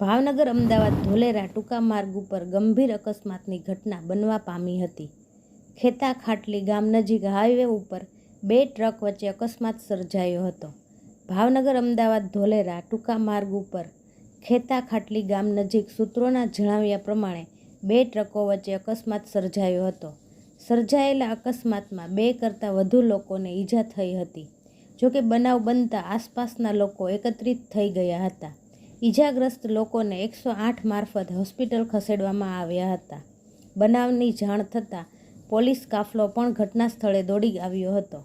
ભાવનગર, અમદાવાદ, ધોલેરા, ટૂંકા માર્ગ ઉપર ગંભીર અકસ્માતની ઘટના બનવા પામી હતી. ખેતા ખાટલી ગામ નજીક હાઈવે ઉપર બે ટ્રક વચ્ચે અકસ્માત સર્જાયો હતો. ભાવનગર, અમદાવાદ, ધોલેરા, ટૂંકા માર્ગ ઉપર ખેતા ખાટલી ગામ નજીક સૂત્રોના જણાવ્યા પ્રમાણે બે ટ્રકો વચ્ચે અકસ્માત સર્જાયો હતો. સર્જાયેલા અકસ્માતમાં બે કરતાં વધુ લોકોને ઈજા થઈ હતી. જોકે બનાવ બનતા આસપાસના લોકો એકત્રિત થઈ ગયા હતા. ઈજાગ્રસ્ત લોકોને એકસો આઠ મારફત હોસ્પિટલ ખસેડવામાં આવ્યા હતા. બનાવની જાણ થતાં પોલીસ કાફલો પણ ઘટના સ્થળે દોડી આવ્યો હતો.